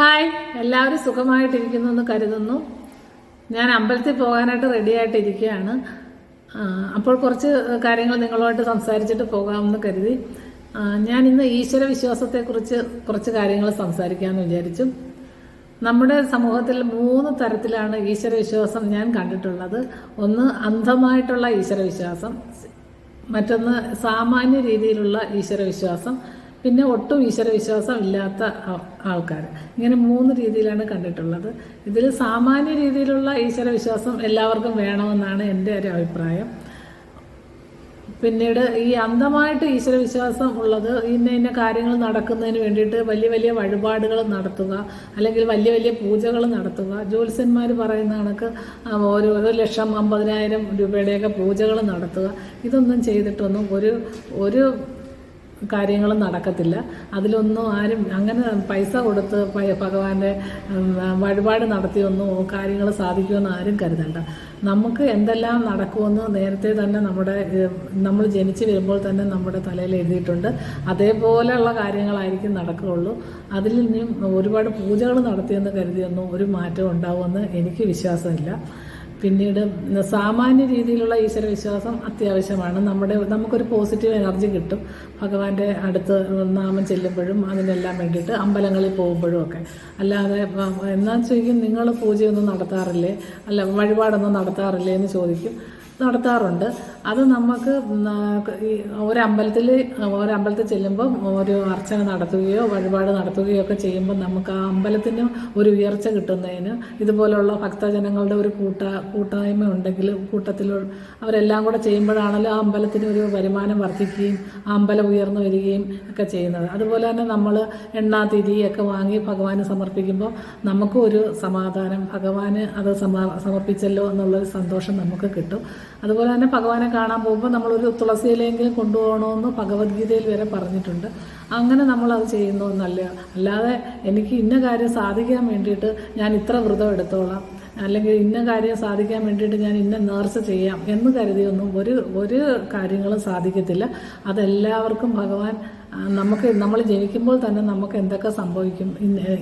Hi എല്ലാവരും സുഖമായിട്ടിരിക്കുന്നു എന്ന് കരുതുന്നു. ഞാൻ അമ്പലത്തിൽ പോകാനായിട്ട് റെഡി ആയിട്ടിരിക്കുകയാണ് അപ്പോൾ കുറച്ച് കാര്യങ്ങൾ നിങ്ങളുമായിട്ട് സംസാരിച്ചിട്ട് പോകാമെന്ന് കരുതി. ഞാൻ ഇന്ന് ഈശ്വര വിശ്വാസത്തെക്കുറിച്ച് കുറച്ച് കാര്യങ്ങൾ സംസാരിക്കാമെന്ന് വിചാരിച്ചു. നമ്മുടെ സമൂഹത്തിൽ മൂന്ന് തരത്തിലാണ് ഈശ്വര വിശ്വാസം ഞാൻ കണ്ടിട്ടുള്ളത്. ഒന്ന് അന്ധമായിട്ടുള്ള ഈശ്വര വിശ്വാസം മറ്റൊന്ന് സാമാന്യ രീതിയിലുള്ള ഈശ്വര വിശ്വാസം പിന്നെ ഒട്ടും ഈശ്വര വിശ്വാസം ഇല്ലാത്ത ആൾക്കാർ. ഇങ്ങനെ മൂന്ന് രീതിയിലാണ് കണ്ടിട്ടുള്ളത്. ഇതിൽ സാമാന്യ രീതിയിലുള്ള ഈശ്വര വിശ്വാസം എല്ലാവർക്കും വേണമെന്നാണ് എന്റെ ഒരു അഭിപ്രായം. പിന്നീട് ഈ അന്ധമായിട്ട് ഈശ്വര വിശ്വാസം ഉള്ളത് ഇന്ന ഇന്ന കാര്യങ്ങൾ നടക്കുന്നതിന് വേണ്ടിയിട്ട് വലിയ വലിയ വഴിപാടുകൾ നടത്തുക അല്ലെങ്കിൽ വലിയ വലിയ പൂജകൾ നടത്തുക. ജ്യോത്സ്യന്മാർ പറയുന്ന കണക്ക് ഒരു ഒരു ലക്ഷം അമ്പതിനായിരം രൂപയുടെയൊക്കെ പൂജകൾ നടത്തുക. ഇതൊന്നും ചെയ്തിട്ടൊന്നും ഒരു ഒരു കാര്യങ്ങളും നടക്കത്തില്ല. അതിലൊന്നും ആരും അങ്ങനെ പൈസ കൊടുത്ത് ഭഗവാന്റെ വഴിപാട് നടത്തിയൊന്നും കാര്യങ്ങൾ സാധിക്കുമെന്ന് ആരും കരുതണ്ട. നമുക്ക് എന്തെല്ലാം നടക്കുമെന്ന് നേരത്തെ തന്നെ നമ്മുടെ നമ്മൾ ജനിച്ചു വരുമ്പോൾ തന്നെ നമ്മുടെ തലയിൽ എഴുതിയിട്ടുണ്ട്. അതേപോലെയുള്ള കാര്യങ്ങളായിരിക്കും നടക്കുകയുള്ളൂ. അതിൽ ഇനിയും ഒരുപാട് പൂജകൾ നടത്തിയെന്ന് കരുതിയൊന്നും ഒരു മാറ്റം ഉണ്ടാവുമെന്ന് എനിക്ക് വിശ്വാസമില്ല. പിന്നീട് സാമാന്യ രീതിയിലുള്ള ഈശ്വര വിശ്വാസം അത്യാവശ്യമാണ്. നമ്മുടെ നമുക്കൊരു പോസിറ്റീവ് എനർജി കിട്ടും. ഭഗവാന്റെ അടുത്ത് നാമം ചെല്ലുമ്പോഴും അതിനെല്ലാം വേണ്ടിയിട്ട് അമ്പലങ്ങളിൽ പോകുമ്പോഴും ഒക്കെ. അല്ലാതെ എന്നാ ചോദിക്കും നിങ്ങൾ പൂജയൊന്നും നടത്താറില്ലേ? അല്ല വഴിപാടൊന്നും നടത്താറില്ലേ എന്ന് ചോദിക്കും. നടത്താറുണ്ട്. അത് നമുക്ക് ഒരമ്പലത്തിൽ ഒരമ്പലത്തിൽ ചെല്ലുമ്പോൾ ഒരു അർച്ചന നടത്തുകയോ വഴിപാട് നടത്തുകയോ ഒക്കെ ചെയ്യുമ്പോൾ നമുക്ക് ആ അമ്പലത്തിന് ഒരു ഉയർച്ച കിട്ടുന്നതിന് ഇതുപോലുള്ള ഭക്തജനങ്ങളുടെ ഒരു കൂട്ട കൂട്ടായ്മ ഉണ്ടെങ്കിൽ കൂട്ടത്തിൽ അവരെല്ലാം കൂടെ ചെയ്യുമ്പോഴാണല്ലോ ആ അമ്പലത്തിന് ഒരു വരുമാനം വർദ്ധിക്കുകയും ആ അമ്പലം ഉയർന്നു വരികയും ഒക്കെ ചെയ്യുന്നത്. അതുപോലെ തന്നെ നമ്മൾ എണ്ണ തിരിയൊക്കെ വാങ്ങി ഭഗവാന് സമർപ്പിക്കുമ്പോൾ നമുക്കും ഒരു സമാധാനം ഭഗവാന് അത് സമ സമർപ്പിച്ചല്ലോ എന്നുള്ളൊരു സന്തോഷം നമുക്ക് കിട്ടും. അതുപോലെ തന്നെ ഭഗവാനെ കാണാൻ പോകുമ്പോൾ നമ്മളൊരു തുളസിയിലെങ്കിലും കൊണ്ടുപോകണമെന്ന് ഭഗവത്ഗീതയിൽ വരെ പറഞ്ഞിട്ടുണ്ട്. അങ്ങനെ നമ്മൾ അത് ചെയ്യുന്നു എന്നല്ല അല്ലാതെ എനിക്ക് ഇന്ന കാര്യം സാധിക്കാൻ വേണ്ടിയിട്ട് ഞാൻ ഇത്ര വ്രതം എടുത്തോളാം. അല്ലെങ്കിൽ ഇന്ന കാര്യം സാധിക്കാൻ വേണ്ടിയിട്ട് ഞാൻ ഇന്ന നേർച്ച ചെയ്യാം എന്ന് കരുതിയൊന്നും ഒരു ഒരു കാര്യങ്ങളും സാധിക്കത്തില്ല. അതെല്ലാവർക്കും ഭഗവാൻ നമുക്ക് നമ്മൾ ജനിക്കുമ്പോൾ തന്നെ നമുക്ക് എന്തൊക്കെ സംഭവിക്കും?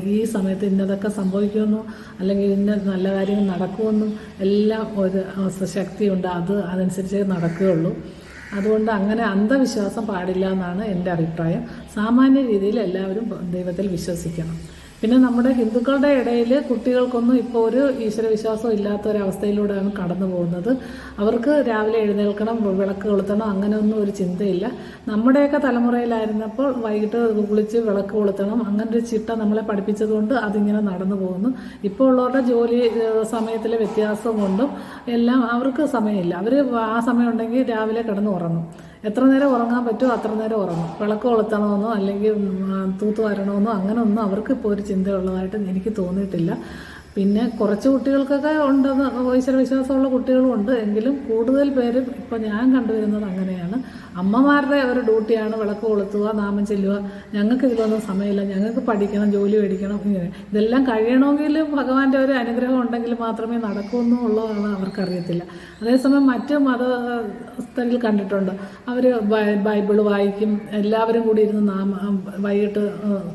ഈ സമയത്ത് ഇന്നതൊക്കെ സംഭവിക്കുമെന്നും? അല്ലെങ്കിൽ ഇന്ന നല്ല കാര്യങ്ങൾ നടക്കുമെന്നും എല്ലാം ഒരു ശക്തിയുണ്ട്. അത് അതനുസരിച്ചേ നടക്കുകയുള്ളൂ. അതുകൊണ്ട് അങ്ങനെ അന്ധവിശ്വാസം പാടില്ല എന്നാണ് എന്റെ അഭിപ്രായം. സാമാന്യ രീതിയിൽ എല്ലാവരും ദൈവത്തിൽ വിശ്വസിക്കണം. പിന്നെ നമ്മുടെ ഹിന്ദുക്കളുടെ ഇടയിൽ കുട്ടികൾക്കൊന്നും ഇപ്പോൾ ഒരു ഈശ്വരവിശ്വാസം ഇല്ലാത്ത ഒരവസ്ഥയിലൂടെയാണ് കടന്നു പോകുന്നത്. അവർക്ക് രാവിലെ എഴുന്നേൽക്കണം വിളക്ക് കൊളുത്തണം അങ്ങനെയൊന്നും ഒരു ചിന്തയില്ല. നമ്മുടെയൊക്കെ തലമുറയിലായിരുന്നപ്പോൾ വൈകിട്ട് കുളിച്ച് വിളക്ക് കൊളുത്തണം അങ്ങനെ ഒരു ചിട്ട നമ്മളെ പഠിപ്പിച്ചതുകൊണ്ട് അതിങ്ങനെ നടന്നു പോകുന്നു. ഇപ്പോൾ ഉള്ളവരുടെ ജോലി സമയത്തിലെ വ്യത്യാസം കൊണ്ടും എല്ലാം അവർക്ക് സമയമില്ല. അവർ ആ സമയം ഉണ്ടെങ്കിൽ രാവിലെ കിടന്ന് ഉറങ്ങും എത്ര നേരം ഉറങ്ങാൻ പറ്റുമോ അത്ര നേരം ഉറങ്ങും. വിളക്ക് കൊളുത്തണമെന്നോ അല്ലെങ്കിൽ തൂത്ത് വരണമെന്നോ അങ്ങനെയൊന്നും അവർക്ക് ഇപ്പോൾ ഒരു ചിന്തയുള്ളതായിട്ട് എനിക്ക് തോന്നിയിട്ടില്ല. പിന്നെ കുറച്ച് കുട്ടികൾക്കൊക്കെ ഉണ്ടെന്ന് കുട്ടികളും ഉണ്ട്. എങ്കിലും കൂടുതൽ പേരും ഇപ്പം ഞാൻ കണ്ടുവരുന്നത് അങ്ങനെയാണ്. അമ്മമാരുടെ ഒരു ഡ്യൂട്ടിയാണ് വിളക്ക് കൊളുത്തുക നാമം ചെല്ലുക. ഞങ്ങൾക്ക് ഇതിലൊന്നും സമയമില്ല. ഞങ്ങൾക്ക് പഠിക്കണം ജോലി മേടിക്കണം ഇങ്ങനെ. ഇതെല്ലാം കഴിയണമെങ്കിൽ ഭഗവാന്റെ ഒരു അനുഗ്രഹം ഉണ്ടെങ്കിൽ മാത്രമേ നടക്കൂ എന്നുള്ളതാണ് അവർക്കറിയത്തില്ല. അതേസമയം മറ്റ് മതസ്ഥരിൽ കണ്ടിട്ടുണ്ട്. അവർ ബൈബിൾ വായിക്കും എല്ലാവരും കൂടി ഇരുന്ന് നാമ വൈകിട്ട്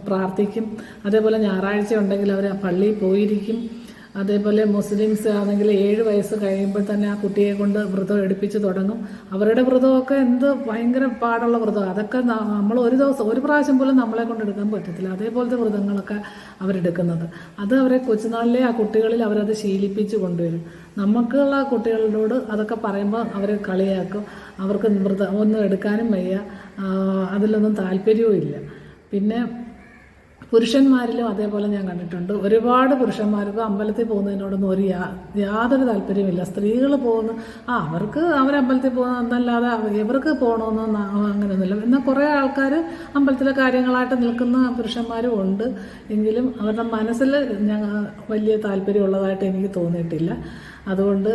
പ്രാർത്ഥിക്കും. അതേപോലെ ഞായറാഴ്ച ഉണ്ടെങ്കിൽ അവർ പള്ളിയിൽ പോയിരിക്കും. അതേപോലെ മുസ്ലിംസ് ആണെങ്കിൽ ഏഴ് വയസ്സ് കഴിയുമ്പോൾ തന്നെ ആ കുട്ടിയെ കൊണ്ട് വ്രതം എടുപ്പിച്ച് തുടങ്ങും. അവരുടെ വ്രതമൊക്കെ എന്ത് ഭയങ്കര പാടുള്ള വ്രതം അതൊക്കെ നമ്മൾ ഒരു ദിവസം ഒരു പ്രാവശ്യം പോലും നമ്മളെ കൊണ്ട് എടുക്കാൻ പറ്റത്തില്ല. അതേപോലത്തെ വ്രതങ്ങളൊക്കെ അവരെടുക്കുന്നത്. അത് അവരെ കൊച്ചുനാളിലെ ആ കുട്ടികളിൽ അവരത് ശീലിപ്പിച്ച് കൊണ്ടുവരും. നമുക്കുള്ള കുട്ടികളോട് അതൊക്കെ പറയുമ്പോൾ അവരെ കളിയാക്കും. അവർക്ക് വ്രതം ഒന്നും എടുക്കാനും വയ്യ. അതിലൊന്നും താല്പര്യവും ഇല്ല. പിന്നെ പുരുഷന്മാരിലും അതേപോലെ ഞാൻ കണ്ടിട്ടുണ്ട്. ഒരുപാട് പുരുഷന്മാർക്ക് അമ്പലത്തിൽ പോകുന്നതിനോടൊന്നും ഒരു യാ- യാതൊരു താല്പര്യമില്ല സ്ത്രീകൾ പോകുന്ന ആ അവർക്ക് അവരമ്പലത്തിൽ പോകുന്നതല്ലാതെ ഇവർക്ക് പോകണമെന്നൊന്നും അങ്ങനെയൊന്നുമില്ല. എന്നാൽ കുറേ ആൾക്കാർ അമ്പലത്തിലെ കാര്യങ്ങളായിട്ട് നിൽക്കുന്ന പുരുഷന്മാരും ഉണ്ട്. എങ്കിലും അവരുടെ മനസ്സിൽ ഞങ്ങൾ വലിയ താല്പര്യമുള്ളതായിട്ട് എനിക്ക് തോന്നിയിട്ടില്ല. അതുകൊണ്ട്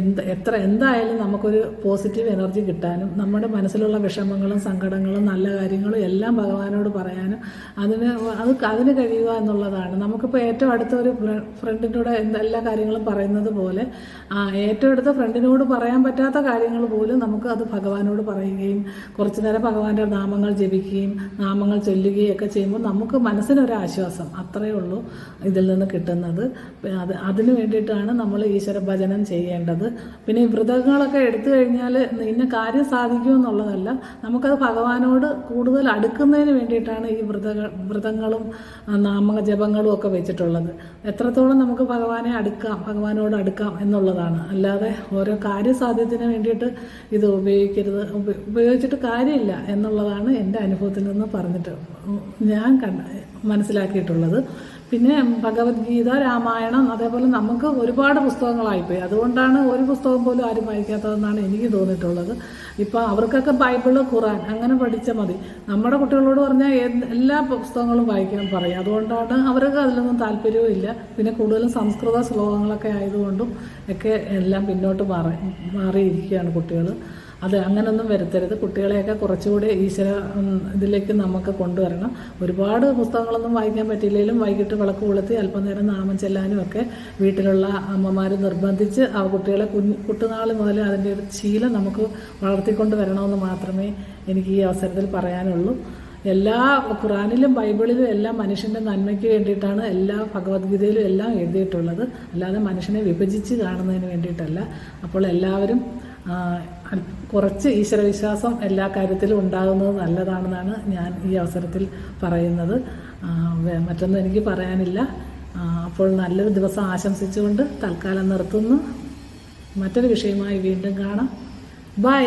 എന്ത് എത്ര എന്തായാലും നമുക്കൊരു പോസിറ്റീവ് എനർജി കിട്ടാനും നമ്മുടെ മനസ്സിലുള്ള വിഷമങ്ങളും സങ്കടങ്ങളും നല്ല കാര്യങ്ങളും എല്ലാം ഭഗവാനോട് പറയാനും അതിന് അത് അതിന് കഴിയുക എന്നുള്ളതാണ്. നമുക്കിപ്പോൾ ഏറ്റവും അടുത്ത ഒരു ഫ്രണ്ടിനോട് എല്ലാ കാര്യങ്ങളും പറയുന്നത് പോലെ ആ ഏറ്റവും അടുത്ത ഫ്രണ്ടിനോട് പറയാൻ പറ്റാത്ത കാര്യങ്ങൾ പോലും നമുക്ക് അത് ഭഗവാനോട് പറയുകയും കുറച്ചു നേരം ഭഗവാന്റെ നാമങ്ങൾ ജപിക്കുകയും നാമങ്ങൾ ചൊല്ലുകയും ഒക്കെ ചെയ്യുമ്പോൾ നമുക്ക് മനസ്സിനൊരു ആശ്വാസം അത്രയേ ഉള്ളൂ ഇതിൽ നിന്ന് കിട്ടുന്നത്. അത് അതിന് വേണ്ടിയിട്ടാണ് നമ്മൾ ഈശ്വര ഭജനം ചെയ്യേണ്ടത്. പിന്നെ വ്രതങ്ങളൊക്കെ എടുത്തു കഴിഞ്ഞാൽ ഇന്ന കാര്യം സാധിക്കും എന്നുള്ളതല്ല. നമുക്കത് ഭഗവാനോട് കൂടുതൽ അടുക്കുന്നതിന് വേണ്ടിയിട്ടാണ് ഈ വ്രത വ്രതങ്ങളും നാമജപങ്ങളും നാമ ജപങ്ങളും ഒക്കെ വെച്ചിട്ടുള്ളത്. എത്രത്തോളം നമുക്ക് ഭഗവാനെ അടുക്കാം ഭഗവാനോട് അടുക്കാം എന്നുള്ളതാണ്. അല്ലാതെ ഓരോ കാര്യസാധ്യത്തിന് വേണ്ടിയിട്ട് ഇത് ഉപയോഗിക്കരുത് ഉപയോഗിച്ചിട്ട് കാര്യമില്ല എന്നുള്ളതാണ് എന്റെ അനുഭവത്തിൽ നിന്ന് പറഞ്ഞിട്ട് ഞാൻ കണ്ട മനസ്സിലാക്കിയിട്ടുള്ളത്. പിന്നെ ഭഗവത്ഗീത രാമായണം അതേപോലെ നമുക്ക് ഒരുപാട് പുസ്തകങ്ങളായിപ്പോയി. അതുകൊണ്ടാണ് ഒരു പുസ്തകം പോലും ആരും വായിക്കാത്തതെന്നാണ് എനിക്ക് തോന്നിയിട്ടുള്ളത്. ഇപ്പോൾ അവർക്കൊക്കെ ബൈബിൾ ഖുറാൻ അങ്ങനെ പഠിച്ചാൽ മതി. നമ്മുടെ കുട്ടികളോട് പറഞ്ഞാൽ എല്ലാ പുസ്തകങ്ങളും വായിക്കാൻ പറയും. അതുകൊണ്ടാണ് അവർക്ക് അതിലൊന്നും താല്പര്യവും ഇല്ല. പിന്നെ കൂടുതലും സംസ്കൃത ശ്ലോകങ്ങളൊക്കെ ആയതുകൊണ്ടും ഒക്കെ എല്ലാം പിന്നോട്ട് മാറി മാറിയിരിക്കുകയാണ് കുട്ടികൾ അത് അങ്ങനൊന്നും വരുത്തരുത്. കുട്ടികളെയൊക്കെ കുറച്ചുകൂടി ഈശ്വര ഇതിലേക്ക് നമുക്ക് കൊണ്ടുവരണം. ഒരുപാട് പുസ്തകങ്ങളൊന്നും വായിക്കാൻ പറ്റിയില്ലെങ്കിലും വൈകിട്ട് വിളക്ക് കൊളുത്തി അല്പനേരം നാമം ചെല്ലാനും ഒക്കെ വീട്ടിലുള്ള അമ്മമാർ നിർബന്ധിച്ച് ആ കുട്ടികളെ കുഞ്ഞു കുട്ടുനാൾ മുതൽ അതിന്റെ ഒരു ശീലം നമുക്ക് വളർത്തിക്കൊണ്ട് വരണമെന്ന് മാത്രമേ എനിക്ക് ഈ അവസരത്തിൽ പറയാനുള്ളൂ. എല്ലാ ഖുറാനിലും ബൈബിളിലും എല്ലാം മനുഷ്യന്റെ നന്മയ്ക്ക് വേണ്ടിയിട്ടാണ് എല്ലാ ഭഗവത്ഗീതയിലും എല്ലാം എഴുതിയിട്ടുള്ളത്. അല്ലാതെ മനുഷ്യനെ വിഭജിച്ച് കാണുന്നതിന് വേണ്ടിയിട്ടല്ല. അപ്പോൾ എല്ലാവരും കുറച്ച് ഈശ്വരവിശ്വാസം എല്ലാ കാര്യത്തിലും ഉണ്ടാകുന്നത് നല്ലതാണെന്നാണ് ഞാൻ ഈ അവസരത്തിൽ പറയുന്നത്. മറ്റൊന്നും എനിക്ക് പറയാനില്ല. അപ്പോൾ നല്ലൊരു ദിവസം ആശംസിച്ചുകൊണ്ട് തൽക്കാലം നിർത്തുന്നു. മറ്റൊരു വിഷയമായി വീണ്ടും കാണാം. ബൈ.